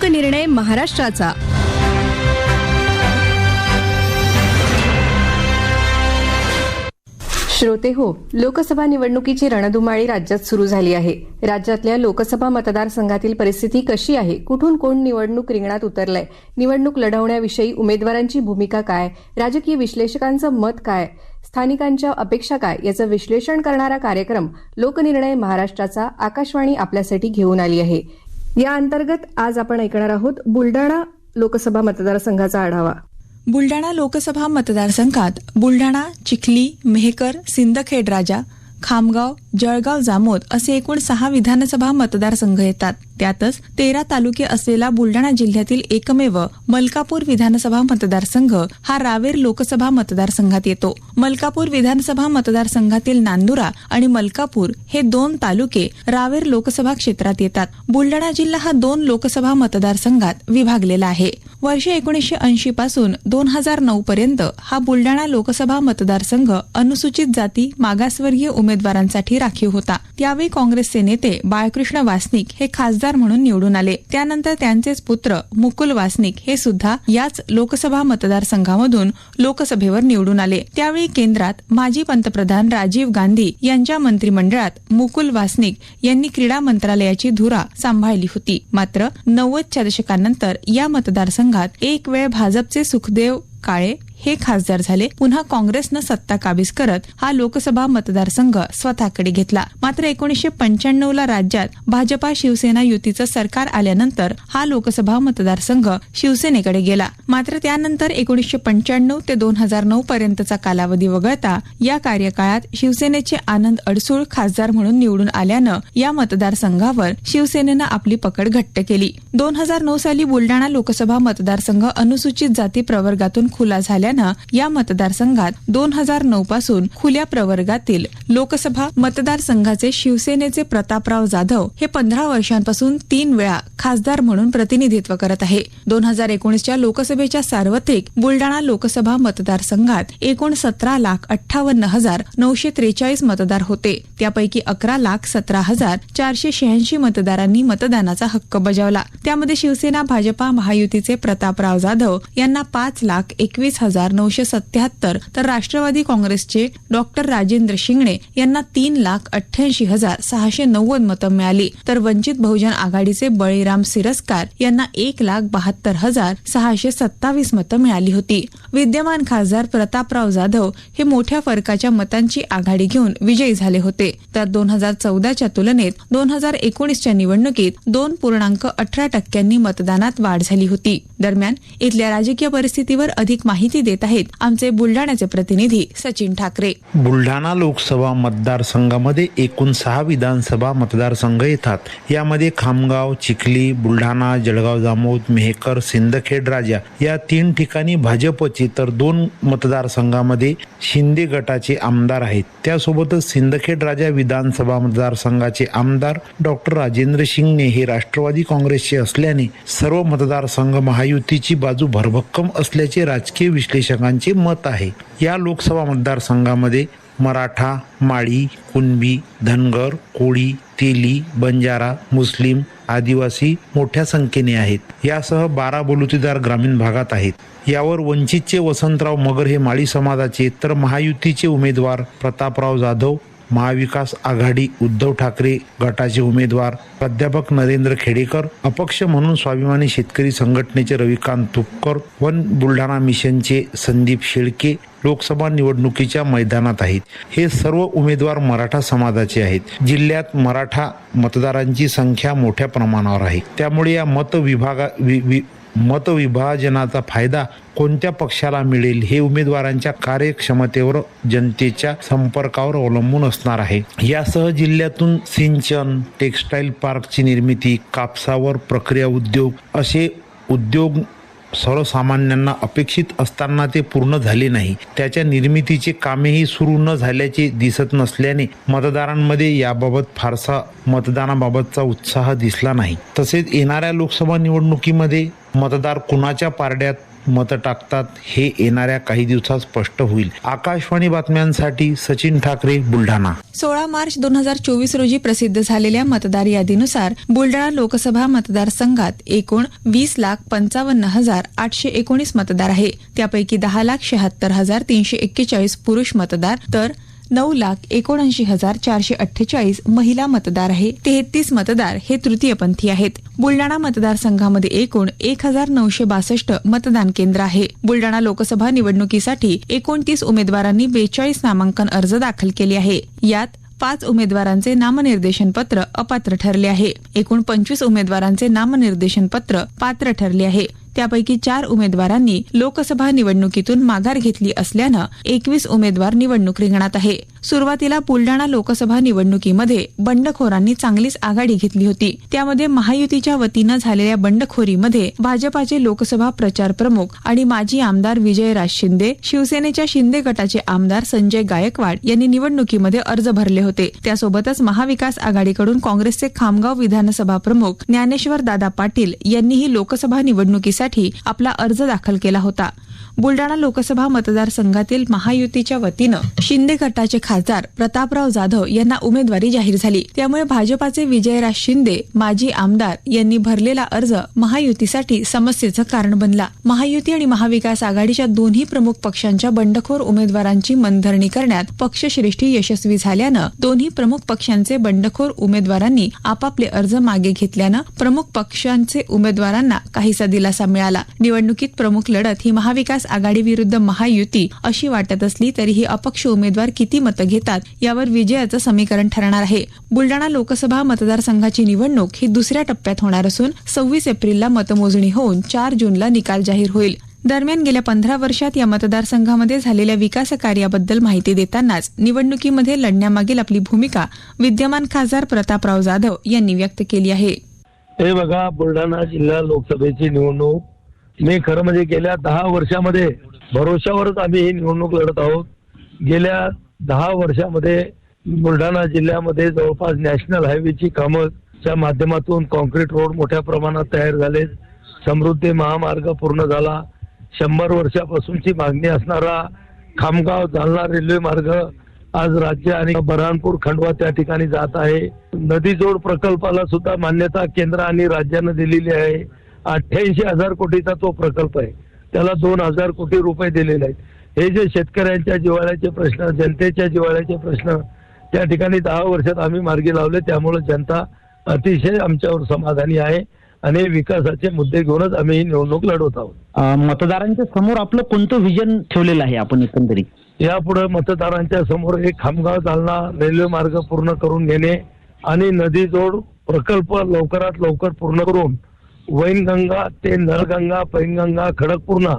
लोकनिर्णय महाराष्ट्राचा. श्रोते हो लोकसभा निवडणुकीची रणधुमाळी राज्यात सुरू झाली आहे. राज्यातल्या लोकसभा मतदारसंघातील परिस्थिती कशी आहे? कुठून कोण निवडणूक रिंगणात उतरलंय? निवडणूक लढवण्याविषयी उमेदवारांची भूमिका काय? राजकीय विश्लेषकांचं मत काय? स्थानिकांच्या अपेक्षा काय? याचं विश्लेषण करणारा कार्यक्रम लोकनिर्णय महाराष्ट्राचा आकाशवाणी आपल्यासाठी घेऊन आली आहे. या अंतर्गत आज आपण ऐकणार आहोत बुलडाणा लोकसभा मतदारसंघाचा आढावा. बुलडाणा लोकसभा मतदारसंघात बुलडाणा चिखली मेहकर सिंदखेड राजा खामगाव जळगाव जामोद असे एकूण सहा विधानसभा मतदारसंघ येतात. त्यातच तेरा तालुके असलेला बुलडाणा जिल्ह्यातील एकमेव मलकापूर विधानसभा मतदारसंघ हा रावेर लोकसभा मतदारसंघात येतो. मलकापूर विधानसभा मतदारसंघातील नांदुरा आणि मलकापूर हे दोन तालुके रावेर लोकसभा क्षेत्रात येतात. बुलडाणा जिल्हा हा दोन लोकसभा मतदारसंघात विभागलेला आहे. वर्ष एकोणीसशे ऐंशी पासून दोन हजार नऊ पर्यंत हा बुलडाणा लोकसभा मतदारसंघ अनुसूचित जाती मागासवर्गीय उमेदवारांसाठी राखीव होता. त्यावेळी काँग्रेसचे नेते बाळकृष्ण वासनिक हे खासदार म्हणून निवडून आले. त्यानंतर त्यांचेच पुत्र मुकुल वासनिक हे सुद्धा याच लोकसभा मतदारसंघामधून लोकसभेवर निवडून आले. त्यावेळी केंद्रात माजी पंतप्रधान राजीव गांधी यांच्या मंत्रिमंडळात मुकुल वासनिक यांनी क्रीडा मंत्रालयाची धुरा सांभाळली होती. मात्र नव्वदच्या दशकानंतर या मतदारसंघात एक वेळ भाजपचे सुखदेव काळे हे खासदार झाले. पुन्हा काँग्रेसनं सत्ता काबीज करत हा लोकसभा मतदारसंघ स्वतःकडे घेतला. मात्र एकोणीसशे पंच्याण्णव ला राज्यात भाजपा शिवसेना युतीचं सरकार आल्यानंतर हा लोकसभा मतदारसंघ शिवसेनेकडे गेला. मात्र त्यानंतर एकोणीसशे पंच्याण्णव ते दोन हजार नऊ पर्यंतचा कालावधी वगळता या कार्यकाळात शिवसेनेचे आनंद अडसूळ खासदार म्हणून निवडून आल्यानं या मतदारसंघावर शिवसेनेनं आपली पकड घट्ट केली. दोन हजार नऊ साली बुलडाणा लोकसभा मतदारसंघ अनुसूचित जाती प्रवर्गातून खुला असल्यानं या मतदारसंघात दोन हजार नऊ पासून खुल्या प्रवर्गातील लोकसभा मतदारसंघाचे शिवसेनेचे प्रतापराव जाधव हे पंधरा वर्षांपासून तीन वेळा खासदार म्हणून प्रतिनिधित्व करत आहे. दोन हजार एकोणीसच्या लोकसभेच्या सार्वत्रिक बुलडाणा लोकसभा मतदारसंघात एकूण सतरा लाख अठ्ठावन्न हजार नऊशे त्रेचाळीस मतदार होते. त्यापैकी अकरा लाख सतरा हजार चारशे शहाऐंशी मतदारांनी मतदानाचा हक्क बजावला. त्यामध्ये शिवसेना भाजपा महायुतीचे प्रतापराव जाधव यांना पाच लाख एकवीस हजार हजार नऊशे सत्याहत्तर तर राष्ट्रवादी काँग्रेसचे डॉक्टर राजेंद्र शिंगणे यांना तीन लाख अठ्ठ्याऐंशी हजार सहाशे नव्वद मतं मिळाली. तर वंचित बहुजन आघाडीचे बळीराम सिरस्कार यांना एक लाख बहात्तर हजार सहाशे सत्तावीस मतं मिळाली होती. विद्यमान खासदार प्रतापराव जाधव हे मोठ्या फरकाच्या मतांची आघाडी घेऊन विजयी झाले होते. तर दोन हजार चौदाच्या तुलनेत दोन हजार एकोणीसच्या निवडणुकीत दोन पूर्णांक अठरा टक्क्यांनी मतदानात वाढ झाली होती. दरम्यान इथल्या राजकीय परिस्थितीवर अधिक माहिती देत आहेत. आमचे बुलढाण्याचे प्रतिनिधी सचिन ठाकरे. बुलढाणा लोकसभा मतदारसंघामध्ये एकूण सहा विधानसभा मतदारसंघ येतात. यामध्ये खामगाव चिखली बुलढाणा जळगाव जामोद मेहकर सिंदखेड राजा या तीन ठिकाणी भाजपचे तर दोन मतदारसंघामध्ये शिंदे गटाचे आमदार आहेत. त्यासोबतच सिंदखेड राजा विधानसभा मतदारसंघाचे आमदार डॉक्टर राजेंद्र शिंगणे हे राष्ट्रवादी काँग्रेसचे असल्याने सर्व मतदारसंघ महायुतीची बाजू भरभक्कम असल्याचे राजकीय विश्लेषकांचे मत आहे. या लोकसभा मतदारसंघामध्ये मराठा माळी कुणबी धनगर कोळी तेली बंजारा मुस्लिम आदिवासी मोठ्या संख्येने आहेत. यासह बारा बलुतेदार ग्रामीण भागात आहेत. यावर वंचितचे वसंतराव मगर हे माळी समाजाचे तर महायुतीचे उमेदवार प्रतापराव जाधव महाविकास आघाडी उद्धव ठाकरे गटाचे उमेदवार प्राध्यापक नरेंद्र खेडेकर अपक्ष म्हणून स्वाभिमानी शेतकरी संघटनेचे रविकांत तुपकर वन बुलढाणा मिशनचे संदीप शेळके लोकसभा निवडणुकीच्या मैदानात आहेत. हे सर्व उमेदवार मराठा समाजाचे आहेत. जिल्ह्यात मराठा मतदारांची संख्या मोठ्या प्रमाणावर आहे. त्यामुळे या मत विभागा वि, वि, मतविभाजनाचा फायदा कोणत्या पक्षाला मिळेल हे उमेदवारांच्या कार्यक्षमतेवर जनतेच्या संपर्कावर अवलंबून असणार आहे. यासह जिल्ह्यातून सिंचन टेक्स्टाईल पार्कची निर्मिती कापसावर प्रक्रिया उद्योग असे उद्योग सर्वसामान्यांना अपेक्षित असताना ते पूर्ण झाले नाही. त्याच्या निर्मितीचे कामेही सुरू न झाल्याचे दिसत नसल्याने मतदारांमध्ये याबाबत फारसा मतदानाबाबतचा उत्साह दिसला नाही. तसेच येणाऱ्या लोकसभा निवडणुकीमध्ये मतदार कुणाच्या पारड्यात मतं टाकतात हे येणाऱ्या काही दिवसात स्पष्ट होईल. आकाशवाणी बातम्यांसाठी सचिन ठाकरे बुलढाणा. सोळा मार्च दोन हजार चोवीस रोजी प्रसिद्ध झालेल्या मतदार यादीनुसार बुलढाणा लोकसभा मतदारसंघात एकूण वीस लाख पंचावन्न हजार आठशे एकोणीस मतदार आहे. त्यापैकी दहा लाख शहात्तर हजार तीनशे एक्केचाळीस पुरुष मतदार तर नऊ लाख एकोणऐंशी हजार चारशे अठ्ठेचाळीस महिला मतदार आहे. तेहतीस मतदार हे तृतीयपंथी आहेत. बुलडाणा मतदारसंघामध्ये एकूण एक हजार नऊशे बासष्ट मतदान केंद्र आहे. बुलडाणा लोकसभा निवडणुकीसाठी एकोणतीस उमेदवारांनी बेचाळीस नामांकन अर्ज दाखल केले आहे. यात पाच उमेदवारांचे नामनिर्देशन पत्र अपात्र ठरले आहे. एकूण पंचवीस उमेदवारांचे नामनिर्देशन पत्र पात्र ठरले आहे. त्यापैकी चार उमेदवारांनी लोकसभा निवडणुकीतून माघार घेतली असल्यानं एकवीस उमेदवार निवडणूक रिंगणात आहे. सुरुवातीला बुलडाणा लोकसभा निवडणुकीमध्ये बंडखोरांनी चांगलीच आघाडी घेतली होती. त्यामध्ये महायुतीच्या वतीनं झालेल्या बंडखोरीमध्ये भाजपाचे लोकसभा प्रचार प्रमुख आणि माजी आमदार विजयराज शिंदे शिवसेनेच्या शिंदे गटाचे आमदार संजय गायकवाड यांनी निवडणुकीमध्ये अर्ज भरले होते. त्यासोबतच महाविकास आघाडीकडून काँग्रेसचे खामगाव विधानसभा प्रमुख ज्ञानेश्वर दादा पाटील यांनीही लोकसभा निवडणुकीसाठी आपला अर्ज दाखल केला होता. बुलडाणा लोकसभा मतदारसंघातील महायुतीच्या वतीनं शिंदे गटाचे खासदार प्रतापराव जाधव यांना उमेदवारी जाहीर झाली. त्यामुळे भाजपाचे विजयराज शिंदे माजी आमदार यांनी भरलेला अर्ज महायुतीसाठी समस्येचं कारण बनला. महायुती आणि महाविकास आघाडीच्या दोन्ही प्रमुख पक्षांच्या बंडखोर उमेदवारांची मनधरणी करण्यात पक्षश्रेष्ठी यशस्वी झाल्यानं दोन्ही प्रमुख पक्षांचे बंडखोर उमेदवारांनी आपापले अर्ज मागे घेतल्यानं प्रमुख पक्षांचे उमेदवारांना काहीसा दिलासा मिळाला. निवडणुकीत प्रमुख लढत ही महाविकास आघाडी विरुद्ध महायुती अशी वाटत असली तरीही अपक्ष उमेदवार किती मतं घेतात यावर विजयाचं समीकरण ठरणार आहे. बुलडाणा लोकसभा मतदारसंघाची निवडणूक ही दुसऱ्या टप्प्यात होणार असून सव्वीस एप्रिलला मतमोजणी होऊन चार जूनला निकाल जाहीर होईल. दरम्यान गेल्या पंधरा वर्षात या मतदारसंघामध्ये झालेल्या विकास कार्याबद्दल माहिती देतानाच निवडणुकीमध्ये लढण्यामागील आपली भूमिका विद्यमान खासदार प्रतापराव जाधव यांनी व्यक्त केली आहे. हे बघा बुलढाणा जिल्हा लोकसभेची निवडणूक मी खरं म्हणजे गेल्या दहा वर्षामध्ये भरोशावरच आम्ही ही निवडणूक लढत आहोत. गेल्या दहा वर्षामध्ये बुलढाणा जिल्ह्यामध्ये जवळपास नॅशनल हायवेची कामच्या माध्यमातून कॉन्क्रीट रोड मोठ्या प्रमाणात तयार झाले समृद्धी महामार्ग पूर्ण झाला. शंभर वर्षापासूनची मागणी असणारा खामगाव जालना रेल्वे मार्ग आज राज्य आणि बऱ्हाणपूर खंडवा त्या ठिकाणी जात आहे. नदी जोड प्रकल्पाला सुद्धा मान्यता केंद्र आणि राज्यानं दिलेली आहे. अठ्ठ्याऐंशी हजार कोटीचा तो प्रकल्प आहे. त्याला दोन हजार कोटी रुपये दिलेले आहेत. हे जे शेतकऱ्यांच्या जिव्हाळ्याचे प्रश्न जनतेच्या जिव्हाळ्याचे प्रश्न त्या ठिकाणी दहा वर्षात आम्ही मार्गी लावले. त्यामुळे जनता अतिशय आमच्यावर समाधानी आहे आणि विकासाचे मुद्दे घेऊनच आम्ही ही निवडणूक लढवत आहोत. मतदारांच्या समोर आपलं कोणतं विजन ठेवलेलं आहे आपण एकंदरीत? यापुढे मतदारांच्या समोर एक खामगाव जालना रेल्वे मार्ग पूर्ण करून घेणे आणि नदी जोड प्रकल्प लवकरात लवकर पूर्ण करून वैनगंगा ते नळगंगा पैनगंगा खडकपूर्णा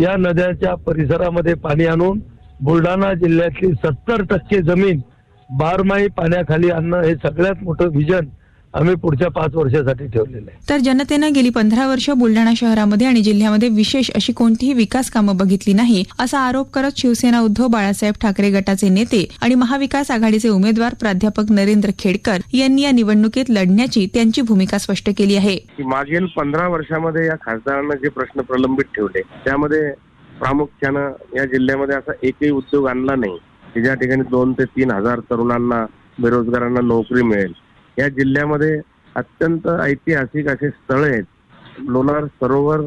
या नद्याच्या परिसरामध्ये पाणी आणून बुलढाणा जिल्ह्यातली सत्तर टक्के जमीन बारमाही पाण्याखाली आणणं हे सगळ्यात मोठं विजन आम्ही पुढच्या पाच वर्षासाठी ठेवलेलं आहे. तर जनतेनं गेली पंधरा वर्ष बुलडाणा शहरामध्ये आणि जिल्ह्यामध्ये विशेष अशी कोणतीही विकास कामं बघितली नाही असा आरोप करत शिवसेना उद्धव बाळासाहेब ठाकरे गटाचे नेते आणि महाविकास आघाडीचे उमेदवार प्राध्यापक नरेंद्र खेडकर यांनी या निवडणुकीत लढण्याची त्यांची भूमिका स्पष्ट केली आहे. की मागील पंधरा वर्षामध्ये या खासदारांना जे प्रश्न प्रलंबित ठेवले त्यामध्ये प्रामुख्यानं या जिल्ह्यामध्ये असा एकही उद्योग आणला नाही की ज्या ठिकाणी दोन ते तीन हजार तरुणांना बेरोजगारांना नोकरी मिळेल. या जिल्ह्यामध्ये अत्यंत ऐतिहासिक असे स्थळ आहेत. लोणार सरोवर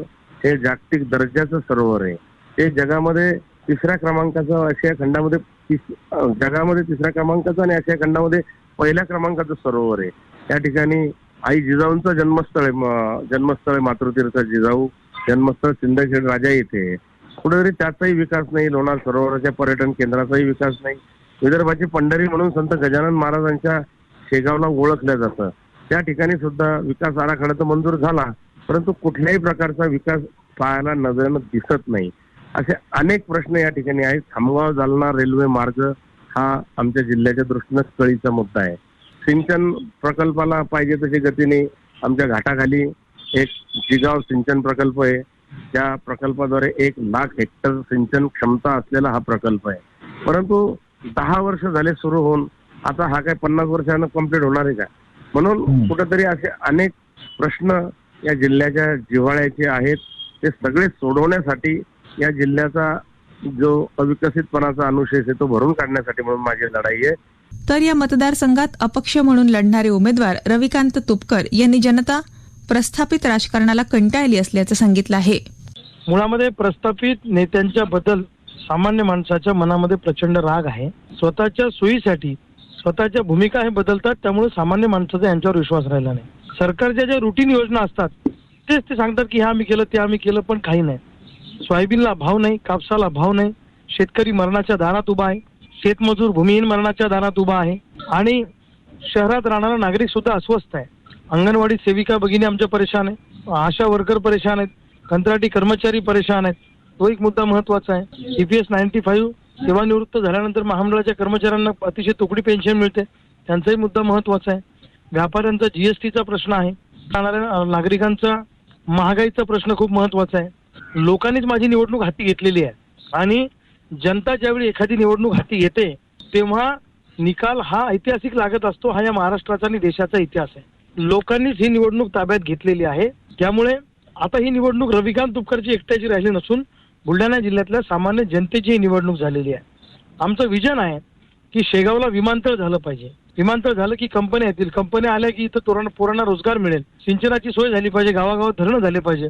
हे जागतिक दर्जाचं सरोवर आहे. ते जगामध्ये तिसऱ्या क्रमांकाचं आशिया खंडामध्ये तिस- जगामध्ये तिसऱ्या क्रमांकाचं आणि आशिया खंडामध्ये पहिल्या क्रमांकाचं सरोवर आहे. त्या ठिकाणी आई जिजाऊंचं जन्मस्थळ आहे. जन्मस्थळ आहे मातृतीर्थ जिजाऊ. जन्मस्थळ सिंदखेड राजा येथे कुठेतरी त्याचाही विकास नाही. लोणार सरोवराच्या पर्यटन केंद्राचाही विकास नाही. विदर्भाची पंढरी म्हणून संत गजानन महाराजांच्या शेगावला ओळखलं जातं. त्या ठिकाणी सुद्धा विकास आराखडा तर मंजूर झाला परंतु कुठल्याही प्रकारचा विकास पाहायला नजरेनं दिसत नाही. असे अनेक प्रश्न या ठिकाणी आहेत. खामगाव जालना रेल्वे मार्ग हा आमच्या जिल्ह्याच्या दृष्टीनं कळीचा मुद्दा आहे. सिंचन प्रकल्पाला पाहिजे तशी गतीने आमच्या घाटाखाली एक जिगाव सिंचन प्रकल्प आहे. त्या प्रकल्पाद्वारे एक लाख हेक्टर सिंचन क्षमता असलेला हा प्रकल्प आहे. परंतु दहा वर्ष झाले सुरू होऊन आता हा काय पन्नास वर्षानं कंप्लीट होणार आहे का? म्हणून कुठेतरी असे अनेक प्रश्न या जिल्ह्याच्या जिव्हाळ्याचे आहेत. ते सगळे सोडवण्यासाठी या जिल्ह्याचा जो अविकसितपणाचा अनुशेष आहे तो भरून काढण्यासाठी म्हणून माझी लढाई आहे. तर या मतदारसंघात अपक्ष म्हणून लढणारे उमेदवार रविकांत तुपकर यांनी जनता प्रस्थापित राजकारणाला कंटाळली असल्याचं सांगितलं आहे. मुळामध्ये प्रस्थापित नेत्यांच्या बद्दल सामान्य माणसाच्या मनामध्ये प्रचंड राग आहे. स्वतःच्या सोयीसाठी स्वतःच्या भूमिका हे बदलतात त्यामुळे सामान्य माणसाचा यांच्यावर विश्वास राहिला नाही. सरकारच्या ज्या रुटीन योजना असतात तेच ते सांगतात की हे आम्ही केलं ते आम्ही केलं पण काही नाही. सोयाबीनला भाव नाही कापसाला भाव नाही शेतकरी मरणाच्या दारात उभा आहे शेतमजूर भूमिहीन मरणाच्या दारात उभा आहे आणि शहरात राहणारा नागरिक सुद्धा अस्वस्थ आहे. अंगणवाडी सेविका भगिनी आमच्या परेशान आहे आशा वर्कर परेशान आहेत कंत्राटी कर्मचारी परेशान आहेत. तो एक मुद्दा महत्त्वाचा आहे. ईपीएस नाईन्टी फाईव्ह सेवानिवृत्त झाल्यानंतर महामंडळाच्या कर्मचाऱ्यांना अतिशय तुकडी पेन्शन मिळते. त्यांचाही मुद्दा महत्त्वाचा आहे. व्यापाऱ्यांचा जीएसटीचा प्रश्न आहे. राहणाऱ्या नागरिकांचा महागाईचा प्रश्न खूप महत्त्वाचा आहे. लोकांनीच माझी निवडणूक हाती घेतलेली आहे. आणि जनता ज्यावेळी एखादी निवडणूक हाती येते तेव्हा निकाल हा ऐतिहासिक लागत असतो. हा या महाराष्ट्राचा आणि देशाचा इतिहास आहे. लोकांनीच ही निवडणूक ताब्यात घेतलेली आहे. त्यामुळे आता ही निवडणूक रविकांत तुपकरची एकट्याची राहिली नसून बुलढाणा जिल्ह्यातल्या सामान्य जनतेची ही निवडणूक झालेली आहे. आमचं विजन आहे की शेगावला विमानतळ झालं पाहिजे. विमानतळ झालं की कंपन्या येतील. कंपन्या आल्या की इथं तोरण पोरांना रोजगार मिळेल. सिंचनाची सोय झाली पाहिजे. गावागावात धरणं झाले पाहिजे.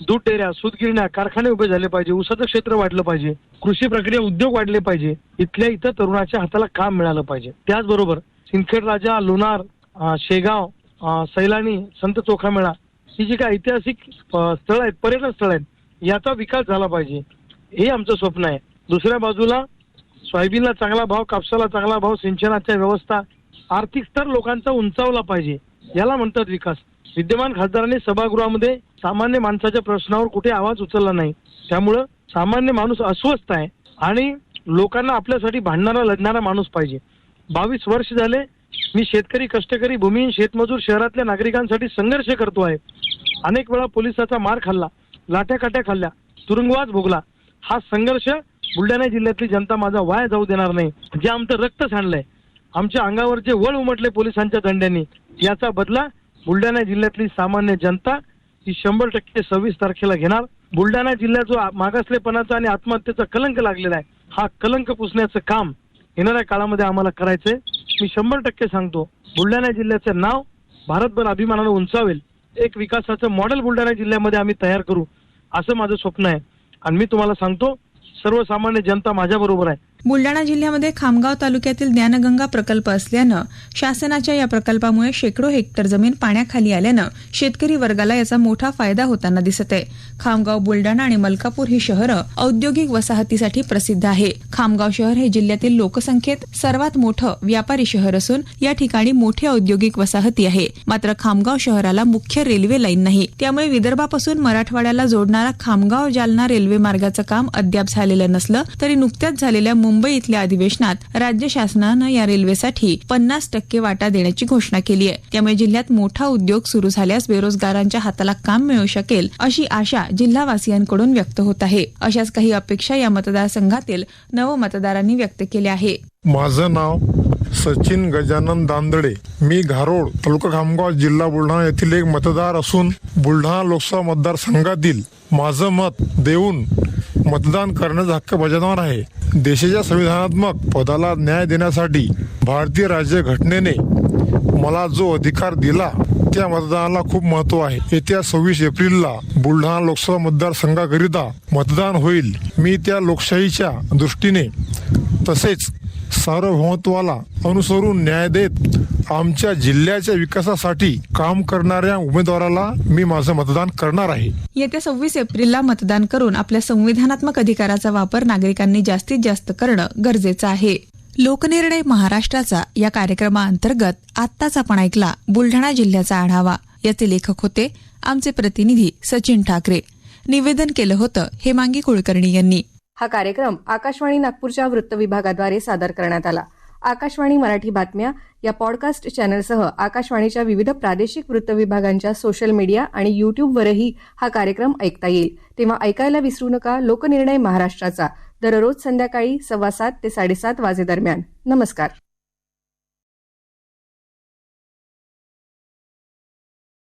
दूध डेऱ्या सूतगिरण्या कारखाने उभे झाले पाहिजे. ऊसाचं क्षेत्र वाढलं पाहिजे. कृषी प्रक्रिया उद्योग वाढले पाहिजे. इथल्या इथं तरुणाच्या हाताला काम मिळालं पाहिजे. त्याचबरोबर सिंदखेड राजा लोणार शेगाव सैलानी संत चोखामेळा ही जी काही ऐतिहासिक स्थळं आहेत पर्यटन स्थळ आहेत याचा विकास झाला पाहिजे. हे आमचं स्वप्न आहे. दुसऱ्या बाजूला सोयाबीनला चांगला भाव कापसाला चांगला भाव सिंचनाच्या व्यवस्था आर्थिक स्तर लोकांचा उंचावला पाहिजे. याला म्हणतात विकास. विद्यमान खासदारांनी सभागृहामध्ये सामान्य माणसाच्या प्रश्नावर कुठे आवाज उचलला नाही. त्यामुळं सामान्य माणूस अस्वस्थ आहे आणि लोकांना आपल्यासाठी भांडणारा लढणारा माणूस पाहिजे. बावीस वर्ष झाले मी शेतकरी कष्टकरी भूमिहीन शेतमजूर शहरातल्या नागरिकांसाठी संघर्ष करतो आहे. अनेक वेळा पोलिसाचा मार खाल्ला. लाट्या काट्या खाल्ल्या. तुरुंगवास भोगला. हा संघर्ष बुलढाणा जिल्ह्यातली जनता माझा वाया जाऊ देणार नाही. जे आमचं रक्त सांडलंय. आमच्या अंगावर जे वळ उमटले पोलिसांच्या दंड्यांनी. याचा बदला बुलढाणा जिल्ह्यातली सामान्य जनता ही शंभर टक्के सव्वीस तारखेला घेणार. बुलढाणा जिल्ह्यात जो मागासलेपणाचा आणि आत्महत्येचा कलंक लागलेला आहे हा कलंक पुसण्याचं काम येणाऱ्या काळामध्ये आम्हाला करायचंय. मी शंभर टक्के सांगतो बुलढाणा जिल्ह्याचं नाव भारतभर अभिमानानं उंचावेल. एक विकासाचं मॉडेल बुलढाणा जिल्ह्यामध्ये आम्ही तयार करू. असं माझं स्वप्न आहे. आणि मी तुम्हाला सांगतो सर्वसामान्य जनता माझ्या बरोबर आहे. बुलडाणा जिल्ह्यामध्ये खामगाव तालुक्यातील ज्ञानगंगा प्रकल्प असल्यानं शासनाच्या या प्रकल्पामुळे शेकडो हेक्टर जमीन पाण्याखाली आल्यानं शेतकरी वर्गाला याचा मोठा फायदा होताना दिसत आहे. खामगाव बुलडाणा आणि मलकापूर ही शहरं औद्योगिक वसाहतीसाठी प्रसिद्ध आहे. खामगाव शहर हे जिल्ह्यातील लोकसंख्येत सर्वात मोठं व्यापारी शहर असून या ठिकाणी मोठी औद्योगिक वसाहती आहे. मात्र खामगाव शहराला मुख्य रेल्वे लाईन नाही. त्यामुळे विदर्भापासून मराठवाड्याला जोडणारा खामगाव जालना रेल्वे मार्गाचं काम अद्याप झालेलं नसलं तरी नुकत्याच झालेल्या मुंबई इथल्या अधिवेशनात राज्य शासनानं या रेल्वेसाठी पन्नास टक्के वाटा देण्याची घोषणा केली आहे. त्यामुळे जिल्ह्यात मोठा उद्योग सुरू झाल्यास बेरोजगारांच्या हाताला काम मिळू शकेल अशी आशा जिल्हावासियांकडून व्यक्त होत आहे. अशाच काही अपेक्षा या मतदारसंघातील नवमतदारांनी व्यक्त केल्या आहे. माझं नाव सचिन गजानन दांदडे. मी घारोड तालुका खामगाव जिल्हा बुलढाणा येथील एक मतदार असून बुलढाणा लोकसभा मतदारसंघातील माझं मत देऊन मतदान करण्याचा हक्क बजावणार आहे. देशाच्या संविधानात्मक पदाला न्याय देण्यासाठी भारतीय राज्य घटनेने मला जो अधिकार दिला त्या मतदानाला खूप महत्त्व आहे. येत्या सव्वीस एप्रिलला बुलढाणा लोकसभा मतदारसंघाकरिता मतदान होईल. मी त्या लोकशाहीच्या दृष्टीने तसेच सार्वभौमत्वाला अनुसरून न्याय देत आमच्या जिल्ह्याच्या विकासासाठी काम करणाऱ्या उमेदवाराला मी माझं मतदान करणार आहे. येत्या सव्वीस एप्रिलला मतदान करून आपल्या संविधानात्मक अधिकाराचा वापर नागरिकांनी जास्तीत जास्त करणं गरजेचं आहे. लोकनिर्णय महाराष्ट्राचा या कार्यक्रमाअंतर्गत आत्ताच आपण ऐकला बुलढाणा जिल्ह्याचा आढावा. याचे लेखक होते आमचे प्रतिनिधी सचिन ठाकरे. निवेदन केलं होतं हेमांगी कुलकर्णी यांनी. हा कार्यक्रम आकाशवाणी नागपूरच्या वृत्त विभागाद्वारे सादर करण्यात आला. आकाशवाणी मराठी बातम्या या पॉडकास्ट चॅनलसह आकाशवाणीच्या विविध प्रादेशिक वृत्त विभागांच्या सोशल मीडिया आणि युट्यूबवरही हा कार्यक्रम ऐकता येईल. तेव्हा ऐकायला विसरू नका लोकनिर्णय महाराष्ट्राचा. दररोज संध्याकाळी सव्वा सात ते साडेसात वाजेदरम्यान. नमस्कार.